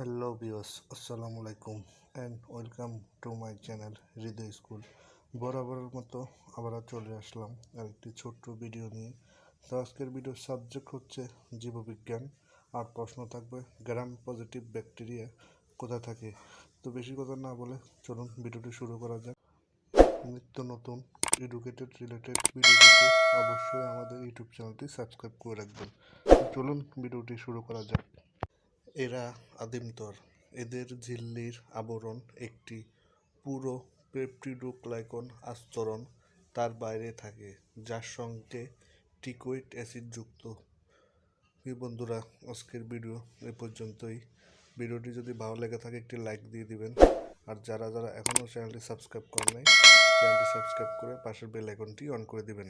Hello বিয়স আসসালামু আলাইকুম and welcome to my channel Hriday school বরাবরের মতো আবার চলে আসলাম আরেকটি ছোট্ট ভিডিও নিয়ে। তো আজকের ভিডিওর সাবজেক্ট হচ্ছে জীববিজ্ঞান। আর প্রশ্ন থাকবে গ্রাম পজিটিভ ব্যাকটেরিয়া কোথায় থাকে? তো বেশি কথা না বলে চলুন ভিডিওটি শুরু করা যাক। নিত্য নতুন এডুকেটেড রিলেটেড ভিডিও অবশ্যই আমাদের ইউটিউব চ্যানেলটি সাবস্ক্রাইব করে রাখবেন। চলুন ভিডিওটি শুরু করা যাক। এরা আদিমতর। এদের ঝিল্লির আবরণ একটি পুরো পেপটিডোগ্লাইকন আস্তরণ তার বাইরে থাকে, যার সঙ্গে টিকোইড অ্যাসিড যুক্ত। বন্ধুরা, আজকের ভিডিও এ পর্যন্তই। ভিডিওটি যদি ভালো লেগে থাকে, একটি লাইক দিয়ে দিবেন। আর যারা যারা এখনও চ্যানেলটি সাবস্ক্রাইব করেন নাই, চ্যানেলটি সাবস্ক্রাইব করে পাশের বেল আইকনটি অন করে দিবেন।